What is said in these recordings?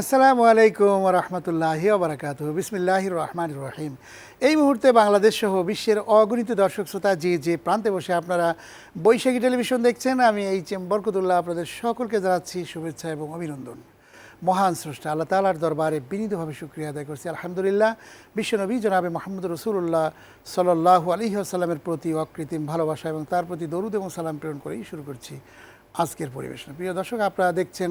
আসসালামু আলাইকুম রহমতুল্লাহি ওবরাকাত বিসমিল্লাহ রহমান রহিম। এই মুহূর্তে বাংলাদেশ সহ বিশ্বের অগণিত দর্শক শ্রোতা যে যে প্রান্তে বসে আপনারা বৈশাখী টেলিভিশন দেখছেন, আমি এইচ এম বরকতুল্লাহ আপনাদের সকলকে জানাচ্ছি শুভেচ্ছা এবং অভিনন্দন। মহান স্রষ্টা, আল্লাহ তালার দরবারে বিনীতভাবে শুক্রিয়া আদায় করছি। আলহামদুলিল্লাহ, বিশ্বনবী জনাবে মোহাম্মদ রসুল্লাহ সাল্লাহ আলী আসাল্লামের প্রতি অকৃত্রিম ভালোবাসা এবং তার প্রতি দরুদ এবং সালাম প্রেরণ করেই শুরু করছি আজকের পরিবেশনা। প্রিয় দর্শক, আপনারা দেখছেন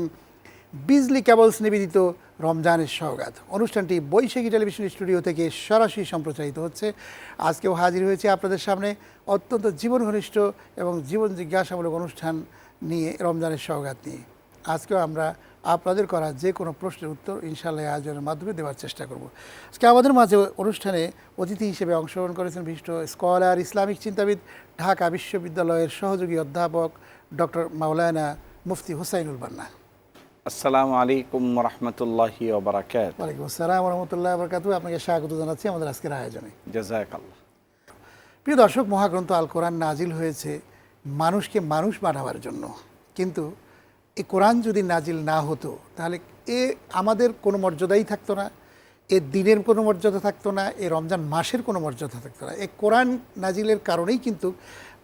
বিজলি কেবলস নিবেদিত রমজানের সওগাত অনুষ্ঠানটি বৈশাখী টেলিভিশন স্টুডিও থেকে সরাসরি সম্প্রচারিত হচ্ছে। আজকেও হাজির হয়েছে আপনাদের সামনে অত্যন্ত জীবন ঘনিষ্ঠ এবং জীবন জিজ্ঞাসামূলক অনুষ্ঠান নিয়ে রমজানের সওগাত নিয়ে। আজকেও আমরা আপনাদের করা যে কোনো প্রশ্নের উত্তর ইনশাল্লাহ আয়োজনের মাধ্যমে দেওয়ার চেষ্টা করব। আজকে আমাদের মাঝে অনুষ্ঠানে অতিথি হিসেবে অংশগ্রহণ করেছেন বিশিষ্ট স্কলার, ইসলামিক চিন্তাবিদ, ঢাকা বিশ্ববিদ্যালয়ের সহযোগী অধ্যাপক ডক্টর মাওলানা মুফতি হুসাইনুল বান্না। আসসালামু আলাইকুম রহমতুল্লাহি ওবরাকাত। ওয়ালাইকুম আসসালাম রহমতুল্লাহ বরকাতু আপনাকে স্বাগত জানাচ্ছি আমাদের আজকের আয়োজনে। জাজাকাল্লাহ প্রিয় দর্শক মহাগ্রন্থ আল কোরআন নাজিল হয়েছে মানুষকে মানুষ বানাবার জন্য। কিন্তু এই কোরআন যদি নাজিল না হতো তাহলে এ আমাদের কোনো মর্যাদাই থাকতো না এ দিনের কোনো মর্যাদা থাকতো না এ রমজান মাসের কোনো মর্যাদা থাকতো না। এ কোরআন নাজিলের কারণেই কিন্তু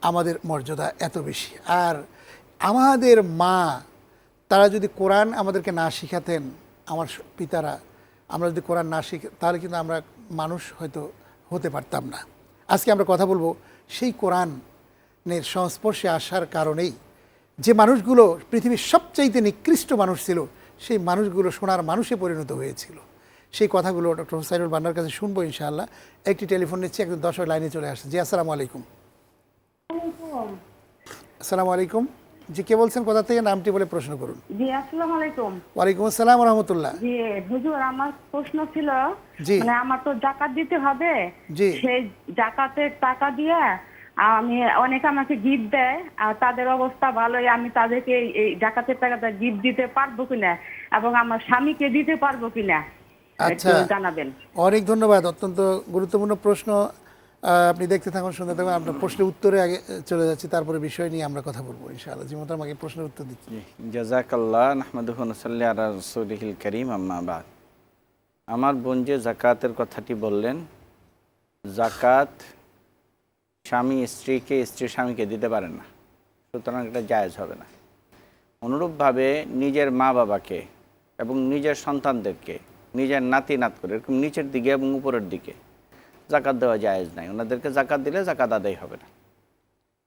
আমাদের মর্যাদা এত বেশি। আর আমাদের মা তারা যদি কোরআন আমাদেরকে না শিখাতেন আমার পিতারা আমরা যদি কোরআন না শিখ তাহলে কিন্তু আমরা মানুষ হয়তো হতে পারতাম না। আজকে আমরা কথা বলব সেই কোরআনের সংস্পর্শে আসার কারণেই যে মানুষগুলো পৃথিবীর সবচাইতে নিকৃষ্ট মানুষ ছিল সেই মানুষগুলো সোনার মানুষে পরিণত হয়েছিল। সেই কথাগুলো ডক্টর হুসাইনুল বান্নার কাছে শুনব ইনশাআল্লাহ। একটি টেলিফোন নিচ্ছি একজন দর্শক লাইনে চলে আসছে। জি আসসালামু আলাইকুম। আসসালামু আলাইকুম। জি কে বলছেন? কোথা থেকে নামটি বলে প্রশ্ন করুন। জি আসসালামু আলাইকুম। ওয়ালাইকুম আসসালাম রহমতুল্লাহ। জি হুজুর আমার প্রশ্ন ছিল জি। মানে আমার তো জাকাত দিতে হবে। জি। সেই জাকাতের টাকা দিয়ে আমি অনেকে আমাকে গিফট দেয় আর তাদের অবস্থা ভালোই আমি তাদেরকে এই- জাকাতের টাকাটা গিফট দিতে পারব কিনা এবং আমার স্বামীকে দিতে পারব কিনা আচ্ছা। জানাবেন। অনেক ধন্যবাদ অত্যন্ত গুরুত্বপূর্ণ প্রশ্ন। আপনি দেখতে থাকুন, শুনতে থাকুন আপনার প্রশ্নের উত্তরে আগে চলে যাচ্ছি, তারপরে বিষয় নিয়ে আমরা কথা বলব, ইনশাআল্লাহ। জি মোহতারাম আগে প্রশ্নের উত্তর দিচ্ছি জাজাকাল্লাহ নাহমাদুহন সাল্লি আলা রসুলিহিল করিম আম্মাবাদ আমার বোন যে জাকাতের কথাটি বললেন জাকাত স্বামী স্ত্রীকে, স্ত্রী স্বামীকে দিতে পারেন না, সুতরাং এটা জায়জ হবে না। অনুরূপভাবে নিজের মা বাবাকে এবং নিজের সন্তানদেরকে, নিজের নাতি নাত করে এরকম নিচের দিকে এবং উপরের দিকে জাকাত দেওয়া জায়েজ নাই। ওনাদেরকে জাকাত দিলে জাকাত আদায় হবে না।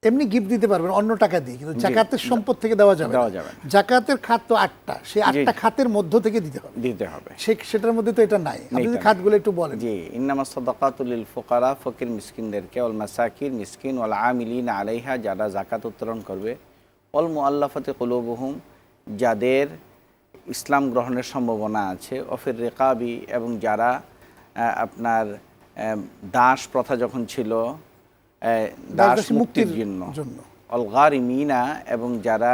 এমনি গিফট দিতে পারবেন অন্য টাকা দিয়ে কিন্তু জাকাতের সম্পদ থেকে দেওয়া যাবে দেওয়া যাবে জাকাতের খাত তো আটটা সেই আটটা খাতের মধ্য থেকে দিতে হবে। দিতে হবে। সে সেটার মধ্যে তো এটা নাই। আপনি যদি খাতগুলো একটু বলেন। জি। ইন্নামা সদাকাতুল ফুকারা ফকির মিসকিনদেরকে ওয়াল মাসাকির মিসকিন ওয়াল আমিলিন আলাইহা যারা জাকাত উত্তোলন করবে। অল মুআল্লাফাতে কুলুবুহুম যাদের ইসলাম গ্রহণের সম্ভাবনা আছে। অফির রেকাবি এবং যারা আপনার দাস প্রথা যখন ছিল দাস মুক্তির জন্য। জন্য। অলগারিমিনা এবং যারা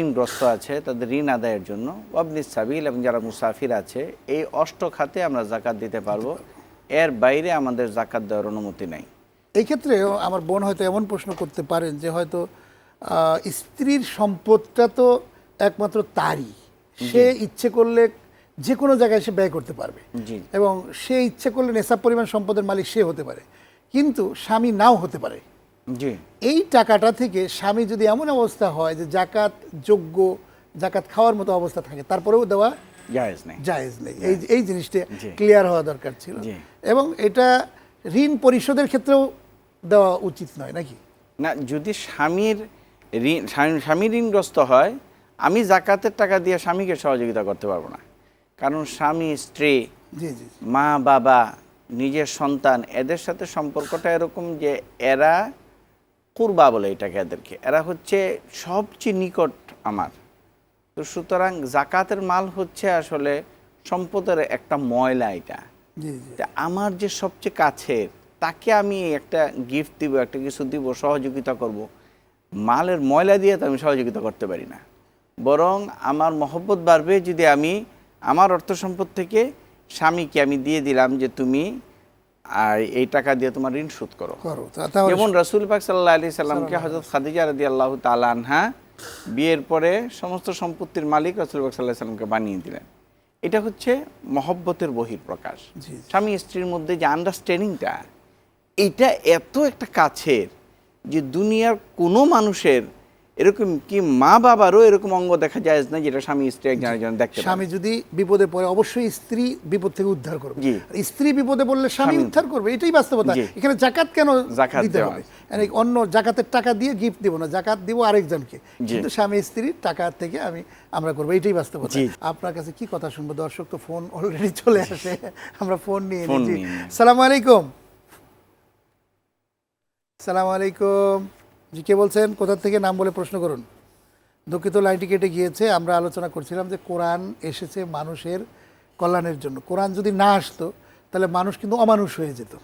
ঋণগ্রস্ত আছে তাদের ঋণ আদায়ের জন্য। অবনি সাবিল এবং যারা মুসাফির আছে এই অষ্ট খাতে আমরা জাকাত দিতে পারব। এর বাইরে আমাদের জাকাত দেওয়ার অনুমতি নাই। এই ক্ষেত্রে আমার বোন হয়তো এমন প্রশ্ন করতে পারেন যে হয়তো স্ত্রীর সম্পদটা তো একমাত্র তারই। সে ইচ্ছে করলে যে কোনো জায়গায় সে ব্যয় করতে পারবে। জি। এবং সে ইচ্ছে করলে নেশা পরিমাণ সম্পদের মালিক সে হতে পারে। কিন্তু স্বামী নাও হতে পারে। এই টাকাটা থেকে স্বামী যদি এমন অবস্থা হয় যে জাকাত যোগ্য জাকাত খাওয়ার মতো অবস্থা থাকে তারপরেও দেওয়া জায়েজ নেই। জায়েজ নেই। এই এই জিনিসটা ক্লিয়ার হওয়া দরকার ছিল। এবং এটা ঋণ পরিশোধের ক্ষেত্রেও দেওয়া উচিত নয় নাকি? না যদি স্বামীর ঋণ স্বামী ঋণগ্রস্ত হয় আমি জাকাতের টাকা দিয়ে স্বামীকে সহযোগিতা করতে পারব না। কারণ স্বামী স্ত্রী মা বাবা নিজের সন্তান এদের সাথে সম্পর্কটা এরকম যে এরা কুরবা বলে এটাকে এদেরকে। এরা হচ্ছে সবচেয়ে নিকট আমার। তো সুতরাং জাকাতের মাল হচ্ছে আসলে সম্পদের একটা ময়লা এটা। আমার যে সবচেয়ে কাছের তাকে আমি একটা গিফট দিব একটা কিছু দিব সহযোগিতা করব। মালের ময়লা দিয়ে তো আমি সহযোগিতা করতে পারি না। বরং আমার মহব্বত বাড়বে যদি আমি আমার অর্থ সম্পদ থেকে স্বামীকে আমি দিয়ে দিলাম যে তুমি আর এই টাকা দিয়ে তোমার ঋণ শোধ করো। যেমন রসুল পাক সাল্লাহ আলি সাল্লামকে হজরত খাদিজা রদি আল্লাহ তালানহা বিয়ের পরে সমস্ত সম্পত্তির মালিক রসুল পাক সাল্লাহ সাল্লামকে বানিয়ে দিলেন। এটা হচ্ছে মহব্বতের বহির প্রকাশ। স্বামী স্ত্রীর মধ্যে যে আন্ডারস্ট্যান্ডিংটা এটা এত একটা কাছের যে দুনিয়ার কোনো মানুষের এরকম কি মা বাবারও এরকম অঙ্গ দেখা যায় না যেটা স্বামী স্ত্রী একজন একজন দেখতে স্বামী যদি বিপদে পড়ে অবশ্যই স্ত্রী বিপদ থেকে উদ্ধার করবে। স্ত্রী বিপদে পড়লে স্বামী উদ্ধার করবে এটাই বাস্তবতা। এখানে জাকাত কেন দিতে হবে? অন্য জাকাতের টাকা দিয়ে গিফট দিব না জাকাত দিব আরেকজনকে। কিন্তু স্বামী স্ত্রীর টাকা থেকে আমি আমরা করব এটাই বাস্তবতা। আপনার কাছে কি কথা শুনব? দর্শক তো ফোন অলরেডি চলে আসে আমরা ফোন নিয়ে নিই। সালাম আলাইকুম। সালাম আলাইকুম। জি, কে বলছেন? কোথা থেকে নাম বলে প্রশ্ন করুন। দুঃখিত, লাইনটি কেটে গিয়েছে। আমরা আলোচনা করছিলাম যে কোরআন এসেছে মানুষের কল্যাণের জন্য। কোরআন যদি না আসতো, তাহলে মানুষ কিন্তু অমানুষ হয়ে যেত।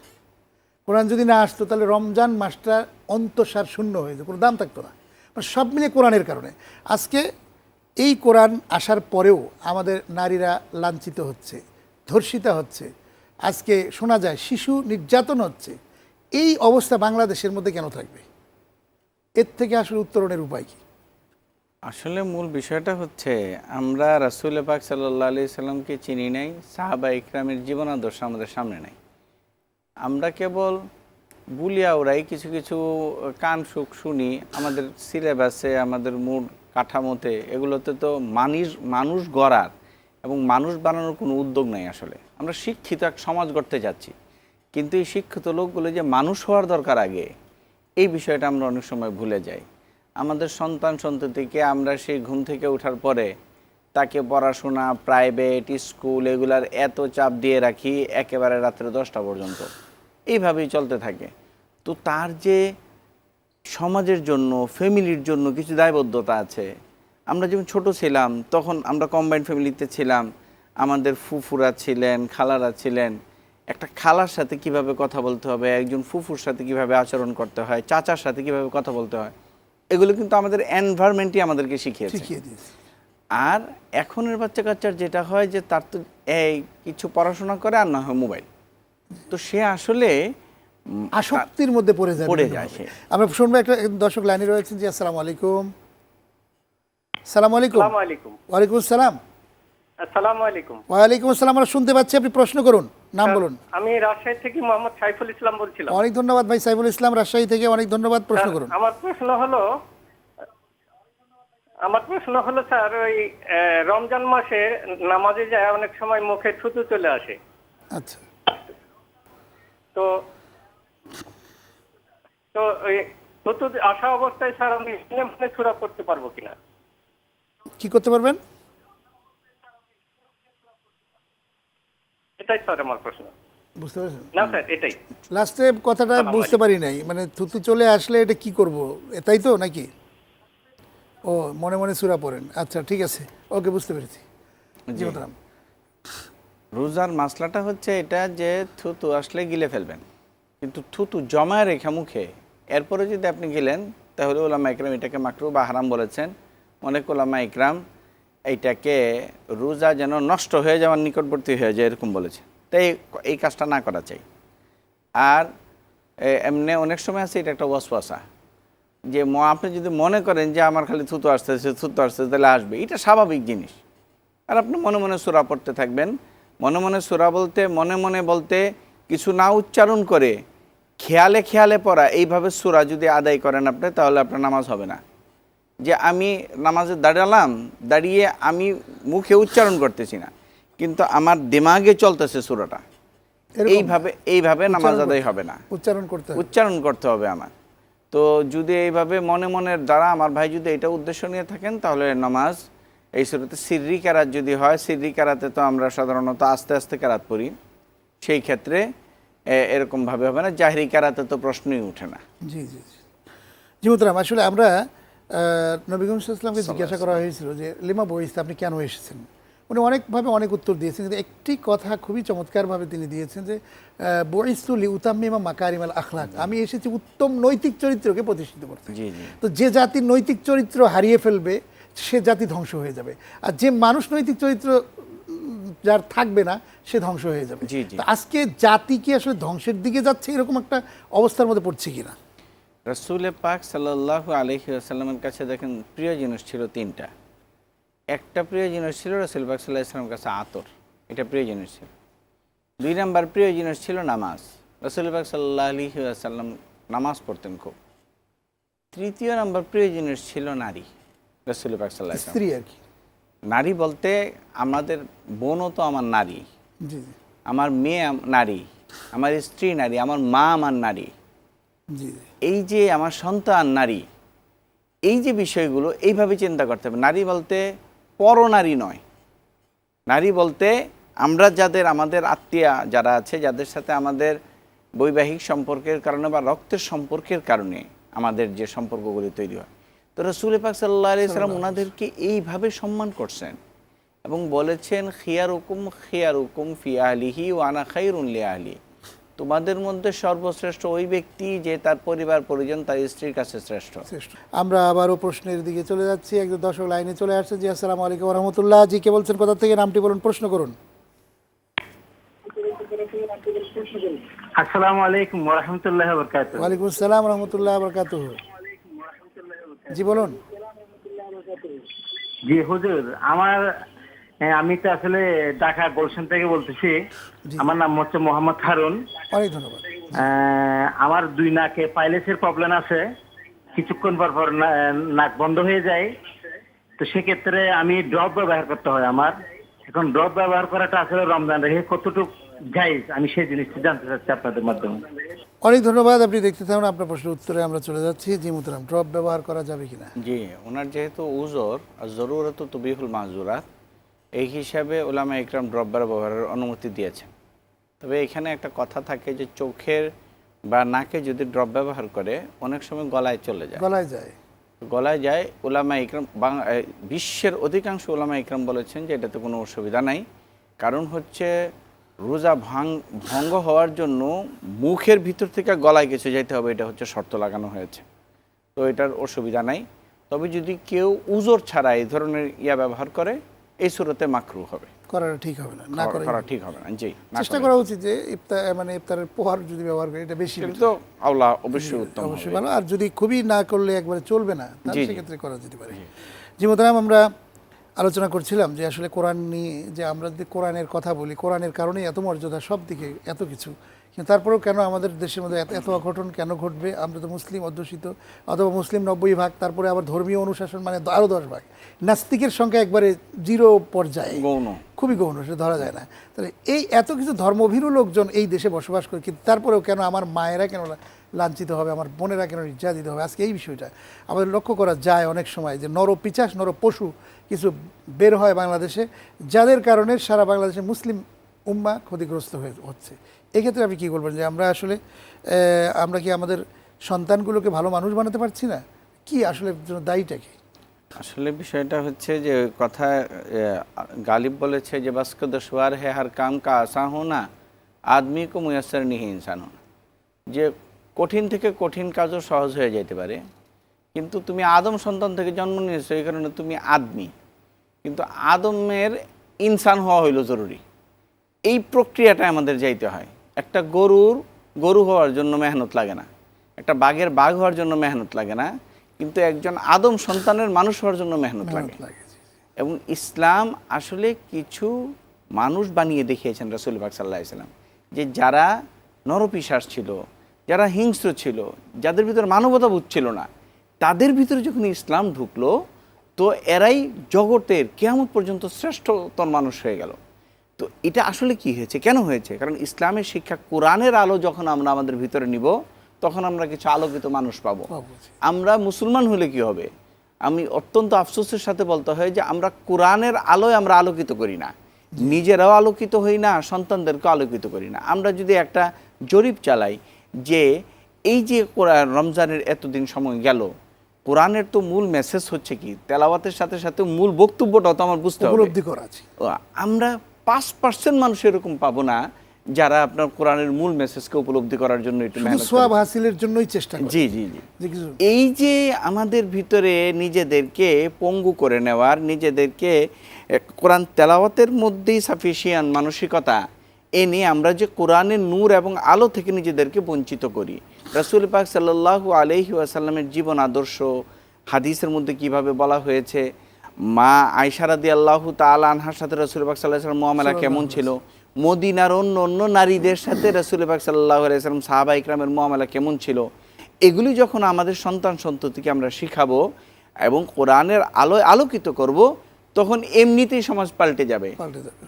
কোরআন যদি না আসতো, তাহলে রমজান মাসটা অন্তঃসার শূন্য হয়ে যেত, কোনো দাম থাকতো না। মানে সব মিলে কোরআনের কারণে। আজকে এই কোরআন আসার পরেও আমাদের নারীরা লাঞ্ছিত হচ্ছে, ধর্ষিতা হচ্ছে। আজকে শোনা যায়, শিশু নির্যাতন হচ্ছে। এই অবস্থা বাংলাদেশের মধ্যে কেন থাকবে? এর থেকে আসলে উত্তরণের উপায় কি? আসলে মূল বিষয়টা হচ্ছে, আমরা রাসুল পাক সাল্লাহ আলি সাল্লামকে চিনি নাই, সাহাবা ইকরামের জীবনাদর্শ আমাদের সামনে নাই। আমরা কেবল বুলিয়া ওরাই কিছু কিছু কান সুখ শুনি, আমাদের সিলেবাসে, আমাদের মূল কাঠামোতে এগুলোতে তো মানুষ মানুষ গড়ার এবং মানুষ বানানোর কোনো উদ্যোগ নেই আসলে। আমরা শিক্ষিত এক সমাজ গড়তে যাচ্ছি। কিন্তু এই শিক্ষিত লোকগুলো যে মানুষ হওয়ার দরকার আগে এই বিষয়টা আমরা অনেক সময় ভুলে যাই। আমাদের সন্তান সন্ততিকে আমরা সেই ঘুম থেকে ওঠার পরে তাকে পড়াশোনা প্রাইভেট স্কুল এগুলার এত চাপ দিয়ে রাখি একেবারে রাত্রে দশটা পর্যন্ত। এইভাবেই চলতে থাকে। তো তার যে সমাজের জন্য, ফ্যামিলির জন্য কিছু দায়বদ্ধতা আছে। আমরা যখন ছোট ছিলাম, তখন আমরা কম্বাইন্ড ফ্যামিলিতে ছিলাম। আমাদের ফুফুরা ছিলেন, খালারা ছিলেন। একটা খালার সাথে কীভাবে কথা বলতে হবে একজন ফুফুর সাথে কীভাবে আচরণ করতে হয় চাচার সাথে কীভাবে কথা বলতে হয় এগুলো কিন্তু আমাদের এনভায়রনমেন্টই আমাদেরকে শিখিয়েছে। শিখিয়ে দিয়েছে। আর এখনের বাচ্চা কাচ্চার যেটা হয় যে তার তো এই কিছু পড়াশোনা করে আর না হয় মোবাইল তো সে আসলে আসক্তির মধ্যে পড়ে যায় পড়ে যায় সে। আমরা শুনব একটা দর্শক লাইনে রয়েছেন জি আসসালামু আলাইকুম। সালাম আলাইকুম। আসসালামু আলাইকুম। ওয়ালাইকুম আসসালাম। আসসালামু আলাইকুম। ওয়ালাইকুম আসসালাম আমরা শুনতে পাচ্ছি আপনি প্রশ্ন করুন নাম বলুন। আমি রাজশাহী থেকে মোহাম্মদ সাইফুল ইসলাম বলছিলাম। অনেক ধন্যবাদ ভাই সাইফুল ইসলাম রাজশাহী থেকে অনেক ধন্যবাদ প্রশ্ন করুন। আমার প্রশ্ন হলো আমার প্রশ্ন হলো স্যার ওই রমজান মাসে নামাজে যায় অনেক সময় মুখে থুতু চলে আসে। আচ্ছা। তো তো ওই থুতু আসা অবস্থায় স্যার আমি মনে করতে পারব কিনা? কি করতে পারবেন? এটাই স্যার আমার প্রশ্ন। বুঝতে পারছেন? না স্যার এটাই। লাস্টে কথাটা বুঝতে পারি নাই। মানে থুতু চলে আসলে এটা কি করব? এ তাই তো নাকি? ও মনে মনে সুরা পড়েন। আচ্ছা ঠিক আছে। ওকে বুঝতে পেরেছি। জি। রোজার মাসলাটা হচ্ছে এটা যে থুতু আসলে গিলে ফেলবেন। কিন্তু থুতু জমায় রেখা মুখে এরপরে যদি আপনি গেলেন তাহলে ওলামা ইকরাম এটাকে মাকরু বা হারাম বলেছেন। অনেক ওলামা ইকরাম এইটাকে রোজা যেন নষ্ট হয়ে যাওয়ার নিকটবর্তী হয়ে যায় এরকম বলেছে। তাই এই কাজটা না করা চাই। আর এমনি অনেক সময় আছে এটা একটা ওয়াসওয়াসা। যে আপনি যদি মনে করেন যে আমার খালি থুতু আসতেছে থুতু আসতেছে, তাহলে আসবে। এটা স্বাভাবিক জিনিস। আর আপনি মনে মনে সুরা পড়তে থাকবেন। মনে মনে সুরা বলতে, মনে মনে বলতে কিছু না উচ্চারণ করে খেয়ালে খেয়ালে পড়া, এইভাবে সুরা যদি আদায় করেন আপনি, তাহলে আপনার নামাজ হবে না। যে আমি নামাজে দাঁড়ালাম দাঁড়িয়ে আমি মুখে উচ্চারণ করতেছি না কিন্তু আমার দিমাগে চলতেছে সুরাটা। এইভাবে এইভাবে নামাজ আদায় হবে না। উচ্চারণ করতে হবে। উচ্চারণ করতে হবে আমার। তো যদি এইভাবে মনে মনের দ্বারা আমার ভাই যদি এটা উদ্দেশ্য নিয়ে থাকেন তাহলে নামাজ এই শুরুতে সিররি কেরাত যদি হয় সিররি কারাতে তো আমরা সাধারণত আস্তে আস্তে কারাত পড়ি। সেই ক্ষেত্রে এরকমভাবে হবে না। জাহরি কারাতে তো প্রশ্নই ওঠে না। জি জি জি। জি আসলে আমরা আহ, নবী করিম সাল্লাল্লাহু আলাইহি ওয়াসাল্লামকে জিজ্ঞাসা করা হয়েছিল যে লিমা বইস্তা আপনি কেন এসেছেন? উনি অনেকভাবে অনেক উত্তর দিয়েছেন কিন্তু একটি কথা খুবই চমৎকারভাবে তিনি দিয়েছেন যে বইস্তুলি উতাম্মিমা মাকারিমাল আখলাক। আমি এসেছি উত্তম নৈতিক চরিত্রকে প্রতিষ্ঠিত করতে। তো যে জাতির নৈতিক চরিত্র হারিয়ে ফেলবে সে জাতি ধ্বংস হয়ে যাবে। আর যে মানুষ নৈতিক চরিত্র যার থাকবে না সে ধ্বংস হয়ে যাবে। আজকে জাতি কি আসলে ধ্বংসের দিকে যাচ্ছে এরকম একটা অবস্থার মধ্যে পড়ছে কিনা? রসুল পাক সাল্লাহ আলহি আসাল্লামের কাছে দেখেন প্রিয় জিনিস ছিল তিনটা। একটা প্রিয় জিনিস ছিল রসুল পাক সাল্লাহ ইসলামের কাছে আতর। এটা প্রিয় জিনিস ছিল। দুই নাম্বার প্রিয় জিনিস ছিল নামাজ। রসুল পাক সাল্লাহ আলী আসাল্লাম নামাজ পড়তেন খুব। তৃতীয় নাম্বার প্রিয় জিনিস ছিল নারী। রসুল পাক সাল্লাহ স্ত্রী আর কি। নারী বলতে আমাদের বোনও তো আমার নারী। আমার মেয়ে নারী আমার স্ত্রী নারী আমার মা আমার নারী। এই যে আমার সন্তান নারী এই যে বিষয়গুলো এইভাবে চিন্তা করতে হবে। নারী বলতে পরনারী নয়। নারী বলতে আমরা যাদের আমাদের আত্মীয়া যারা আছে যাদের সাথে আমাদের বৈবাহিক সম্পর্কের কারণে বা রক্তের সম্পর্কের কারণে আমাদের যে সম্পর্কগুলি তৈরি হয়। তো রসুল পাক সাল্লাহ সাল্লাম ওনাদেরকে এইভাবে সম্মান করছেন এবং বলেছেন খিয়ার হুকুম খিয়ার হুকুম ফিয়ালিহি ওয়ানা খাইরুল্লি আলি তোমাদের মধ্যে সর্বশ্রেষ্ঠ ওই ব্যক্তি যে তার পরিবার পরিজন তার স্ত্রীর কাছে শ্রেষ্ঠ। আমরা আবারও প্রশ্নের দিকে চলে যাচ্ছি। একজন দর্শক লাইনে চলে আসছে। জি আসসালামু আলাইকুম রহমতুল্লাহ জি কে বলছেন? কোথা থেকে নামটি বলুন? প্রশ্ন করুন। আসসালামু আলাইকুম ওরহামতুল্লাহ বরকাত ওয়ালাইকুম আসসালাম রহমতুল্লাহ বরকাত জি বলুন। জি হুজুর আমার হ্যাঁ, আমি তো আসলে ঢাকা গুলশান থেকে বলতেছি। আমার নাম হচ্ছে মোহাম্মদ হারুন। অনেক ধন্যবাদ। আমার দুই নাকে পাইলেসের প্রবলেম আছে। কিছুক্ষণ পর পর নাক বন্ধ হয়ে যায়। তো সেক্ষেত্রে আমি ড্রপ ব্যবহার করতে হয় আমার। এখন ড্রপ ব্যবহার করাটা আসলে রমজান রেখে কতটুকু যাই আমি সেই জিনিসটা জানতে চাচ্ছি আপনাদের মাধ্যমে। অনেক ধন্যবাদ। আপনি দেখতে থাকুন আপনার প্রশ্নের উত্তরে আমরা চলে যাচ্ছি। জি মুতরাম ড্রপ ব্যবহার করা যাবে কিনা? জি ওনার যেহেতু উজর আর জরুরত তবিহুল মাহজুরাত এই হিসাবে ওলামা ইকরাম ড্রপ ব্যবহারের অনুমতি দিয়েছেন। তবে এখানে একটা কথা থাকে যে চোখের বা নাকে যদি ড্রপ ব্যবহার করে অনেক সময় গলায় চলে যায়। গলায় যায়। গলায় যায় ওলামা ইকরাম বিশ্বের অধিকাংশ ওলামা ইকরাম বলেছেন যে এটাতে কোনো অসুবিধা নাই। কারণ হচ্ছে রোজা ভাঙ ভঙ্গ হওয়ার জন্য মুখের ভিতর থেকে গলায় কিছু যাইতে হবে এটা হচ্ছে শর্ত লাগানো হয়েছে। তো এটার অসুবিধা নাই। তবে যদি কেউ উজোর ছাড়া এই ধরনের ইয়া ব্যবহার করে এই সুরতে মাকরু হবে। করাটা ঠিক হবে না না করা ঠিক হবে না জি চেষ্টা করা উচিত যে ইফতার মানে ইফতারের পোহার যদি ব্যবহার করি এটা বেশি কিন্তু অবশ্যই উত্তম অবশ্যই ভালো। আর যদি খুবই না করলে একবারে চলবে না তাহলে। সেক্ষেত্রে করা যেতে পারে। জি। মোতারাম আমরা আলোচনা করছিলাম যে আসলে কোরআন নিয়ে যে আমরা যদি কোরআনের কথা বলি কোরআনের কারণেই এত মর্যাদা সব দিকে এত কিছু। কিন্তু তারপরেও কেন আমাদের দেশের মধ্যে এত এত অঘটন কেন ঘটবে? আমরা তো মুসলিম অধ্যুষিত। অথবা মুসলিম নব্বই ভাগ তারপরে আবার ধর্মীয় অনুশাসন মানে আরও দশ ভাগ। নাস্তিকের সংখ্যা একবারে জিরো পর্যায়ে। গৌণ। খুবই গৌণ সেটা ধরা যায় না। তাহলে এই এত কিছু ধর্মভীরু লোকজন এই দেশে বসবাস করে কিন্তু তারপরেও কেন আমার মায়েরা কেন লাঞ্ছিত হবে? আমার বোনেরা কেন নির্যাতিত হবে? আজকে এই বিষয়টা আমাদের লক্ষ্য করা যায় অনেক সময় যে নর পিচাস নর পশু কিছু বের হয় বাংলাদেশে যাদের কারণে সারা বাংলাদেশে মুসলিম উম্মা ক্ষতিগ্রস্ত হয়ে হচ্ছে। এক্ষেত্রে আপনি কী বলবেন যে আমরা আসলে আমরা কি আমাদের সন্তানগুলোকে ভালো মানুষ বানাতে পারছি না? কি আসলে দায়ীটা কি? আসলে বিষয়টা হচ্ছে যে কথা গালিব বলেছে যে, বাস্ক দশবার হে, হার কাম কা আসা হোনা আদমি কো মুয়াসর নিহি ইনসান হোনা যে কঠিন থেকে কঠিন কাজও সহজ হয়ে যেতে পারে, কিন্তু তুমি আদম সন্তান থেকে জন্ম নিয়েছো, এই কারণে তুমি আদমি। কিন্তু আদমের ইনসান হওয়া হইল জরুরি। এই প্রক্রিয়াটা আমাদের যাইতে হয়। একটা গরুর গরু হওয়ার জন্য মেহনত লাগে না। একটা বাঘের বাঘ হওয়ার জন্য মেহনত লাগে না কিন্তু একজন আদম সন্তানের মানুষ হওয়ার জন্য মেহনত লাগে। এবং ইসলাম আসলে কিছু মানুষ বানিয়ে দেখিয়েছেন রসুল বাক সাল্লাহ ইসলাম যে যারা নরপিশ্বাস ছিল যারা হিংস্র ছিল যাদের ভিতরে মানবতাবোধ ছিল না তাদের ভিতরে যখন ইসলাম ঢুকলো তো এরাই জগতের কেয়ামত পর্যন্ত শ্রেষ্ঠতর মানুষ হয়ে গেল। তো এটা আসলে কি হয়েছে? কেন হয়েছে? কারণ ইসলামের শিক্ষা কোরআনের আলো যখন আমরা আমাদের ভিতরে নিব তখন আমরা কিছু আলোকিত মানুষ পাবো। আমরা মুসলমান হলে কি হবে? আমি অত্যন্ত আফসোসের সাথে বলতে হয় যে আমরা কোরআনের আলোয় আমরা আলোকিত করি না। নিজেরাও আলোকিত হই না সন্তানদেরকেও আলোকিত করি না। আমরা যদি একটা জরিপ চালাই যে এই যে কোরআন রমজানের এতদিন সময় গেল কোরআনের তো মূল মেসেজ হচ্ছে কি? তেলাওয়াতের সাথে সাথে মূল বক্তব্যটাও তো আমার বুঝতে হবে। উপলব্ধি করা আছে আমরা পাঁচ পার্সেন্ট মানুষ এরকম পাবো না যারা আপনার কোরআনের মূল মেসেজকে উপলব্ধি করার জন্য একটু সোয়াব হাসিলের জন্যই চেষ্টা জি জি জি। এই যে আমাদের ভিতরে নিজেদেরকে পঙ্গু করে নেওয়ার নিজেদেরকে কোরআন তেলাওয়াতের মধ্যেই সাফিসিয়ান মানসিকতা এ নিয়ে আমরা যে কোরআনের নূর এবং আলো থেকে নিজেদেরকে বঞ্চিত করি। রাসুল পাক সাল্লাল্লাহু আলহি আসাল্লামের জীবন আদর্শ হাদিসের মধ্যে কীভাবে বলা হয়েছে মা আয়সারাদি আল্লাহ তাল আনহার সাথে রসুল পাক সাল্লাহ সাল্লাম মোয়ামেলা কেমন ছিল? মদিনার অন্য অন্য নারীদের সাথে রসুল পাক সাল্লাহ আলাইসালাম সাহাবা ইকরামের মোয়ামেলা কেমন ছিল? এগুলি যখন আমাদের সন্তান সন্ততিকে আমরা শিখাবো এবং কোরআনের আলোয় আলোকিত করব তখন এমনিতেই সমাজ পাল্টে যাবে।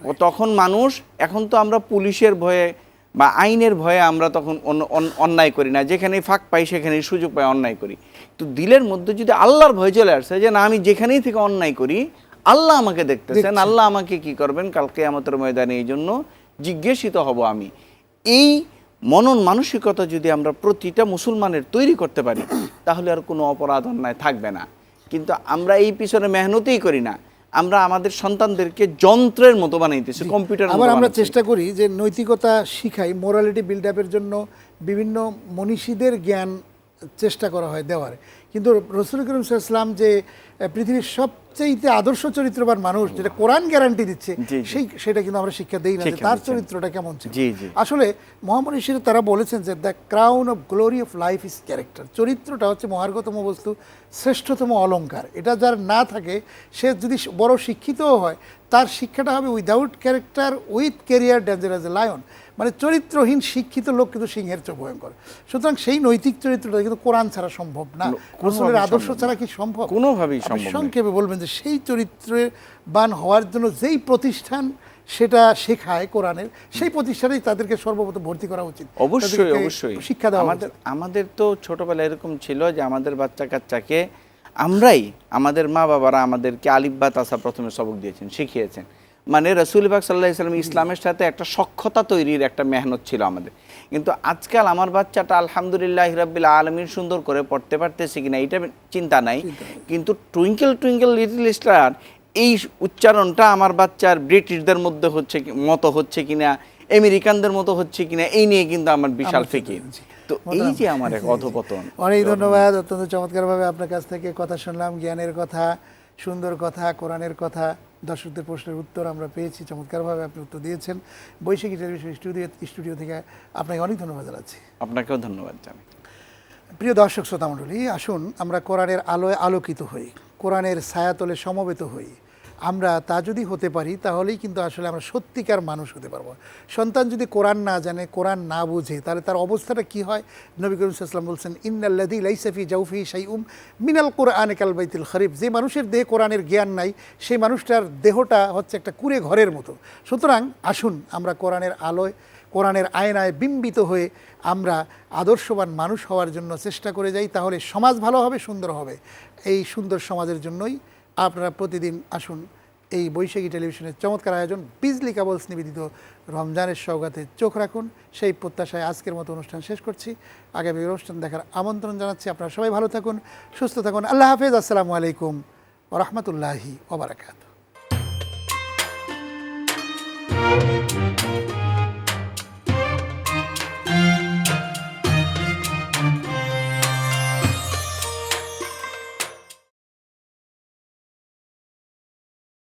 ও তখন মানুষ এখন তো আমরা পুলিশের ভয়ে বা আইনের ভয়ে আমরা তখন অন্য- অন্যায় করি না। যেখানেই ফাঁক পাই সেখানেই সুযোগ পাই অন্যায় করি। তো দিলের মধ্যে যদি আল্লাহর ভয় চলে আসছে যে না আমি যেখানেই থেকে অন্যায় করি আল্লাহ আমাকে দেখতেছেন আল্লাহ আমাকে কি করবেন? কালকে আমাদের ময়দানে এই জন্য জিজ্ঞাসিত হব আমি। এই মনন মানসিকতা যদি আমরা প্রতিটা মুসলমানের তৈরি করতে পারি তাহলে আর কোনো অপরাধ অন্যায় থাকবে না। কিন্তু আমরা এই পিছনে মেহনতই করি না। আমরা আমাদের সন্তানদেরকে যন্ত্রের মতো বানাইতেছি কম্পিউটার আবার আমরা চেষ্টা করি যে নৈতিকতা শিখাই মোরালিটি বিল্ড আপের জন্য বিভিন্ন মনীষীদের জ্ঞান চেষ্টা করা হয় দেওয়ার। কিন্তু রসুল করিম ইসলাম যে পৃথিবীর পৃথিবীর সবচেয়ে আদর্শ চরিত্রবান মানুষ যেটা কোরআন গ্যারান্টি দিচ্ছে। সেই সেটা কিন্তু আমরা শিক্ষা দেই না যে তার চরিত্রটা কেমন ছিল। আসলে মহামনীষীরা তারা বলেছেন যে the crown of glory of life is character চরিত্রটা হচ্ছে মহার্গতম বস্তু শ্রেষ্ঠতম অলংকার এটা যার না থাকে সে যদি বড় শিক্ষিতও হয় তার শিক্ষাটা হবে without character with career danger a lion মানে চরিত্রহীন শিক্ষিত লোক কিন্তু সিংহের চেয়ে ভয়ঙ্কর। সুতরাং সেই নৈতিক চরিত্রটা কিন্তু কোরআন ছাড়া সম্ভব না। রসুলের আদর্শ ছাড়া কি সম্ভব? কোনোভাবেই সম্ভব সংক্ষেপে বলবেন যে সেই চরিত্রের বান হওয়ার জন্য যেই প্রতিষ্ঠান সেটা শেখায় কোরআনের সেই প্রতিষ্ঠানেই তাদেরকে সর্বপ্রথম ভর্তি করা উচিত। অবশ্যই অবশ্যই। শিক্ষা দেওয়া আমাদের আমাদের তো ছোটবেলায় এরকম ছিল যে আমাদের বাচ্চা কাচ্চাকে আমরাই আমাদের মা বাবারা আমাদেরকে আলিব্বা তাসা প্রথমে সবক দিয়েছেন শিখিয়েছেন। মানে রসুল বাগ সাল্লাহ ইসলাম ইসলামের সাথে একটা সক্ষতা তৈরির একটা মেহনত ছিল আমাদের। কিন্তু আজকাল আমার বাচ্চাটা আলহামদুলিল্লাহ হিরাবিল আলমীর সুন্দর করে পড়তে পারতেছে কিনা এটা চিন্তা নাই। কিন্তু টুইঙ্কেল টুইঙ্কেল লিটল স্টার এই উচ্চারণটা আমার বাচ্চার ব্রিটিশদের মধ্যে হচ্ছে কি- মতো হচ্ছে কিনা আমেরিকানদের মতো হচ্ছে কিনা এই নিয়ে কিন্তু আমার বিশাল ফিকির। তো এই যে আমার এক অধপতন। অনেক ধন্যবাদ অত্যন্ত চমৎকারভাবে আপনার কাছ থেকে কথা শুনলাম জ্ঞানের কথা সুন্দর কথা কোরআনের কথা। দর্শকদের প্রশ্নের উত্তর আমরা পেয়েছি। চমৎকারভাবে আপনি উত্তর দিয়েছেন। বৈশাখী টেলিভিশন স্টুডিও স্টুডিও থেকে আপনাকে অনেক ধন্যবাদ জানাচ্ছি। আপনাকেও ধন্যবাদ জানাই। প্রিয় দর্শক শ্রোতা মণ্ডলী আসুন আমরা কোরআনের আলোয় আলোকিত হই কোরআনের ছায়াতলে সমবেত হই। আমরা তা যদি হতে পারি, তাহলেই কিন্তু আসলে আমরা সত্যিকার মানুষ হতে পারব। সন্তান যদি কোরআন না জানে, কোরআন না বুঝে, তাহলে তার অবস্থাটা কি হয়? নবী করিম সাল্লাম বলছেন ইন্নাল্লাদি লাইসাফি জাউফি সাই উম মিনাল কোরআন কালবাইতুল খরিফ। যে মানুষের দেহে কোরআনের জ্ঞান নাই, সেই মানুষটার দেহটা হচ্ছে একটা কুড়ে ঘরের মতো। সুতরাং আসুন, আমরা কোরআনের আলোয়, কোরআনের আয়নায় বিম্বিত হয়ে আমরা আদর্শবান মানুষ হওয়ার জন্য চেষ্টা করে যাই, তাহলে সমাজ ভালো হবে, সুন্দর হবে। এই সুন্দর সমাজের জন্যই আপনারা প্রতিদিন আসুন এই বৈশাখী টেলিভিশনের চমৎকার আয়োজন বিজলি কাবলস নিবেদিত রমজানের সৌগাতে চোখ রাখুন। সেই প্রত্যাশায় আজকের মতো অনুষ্ঠান শেষ করছি। আগামী অনুষ্ঠান দেখার আমন্ত্রণ জানাচ্ছি। আপনারা সবাই ভালো থাকুন, সুস্থ থাকুন। আল্লাহ হাফেজ। আসসালামু আলাইকুম রহমতুল্লাহি ওবরাকাত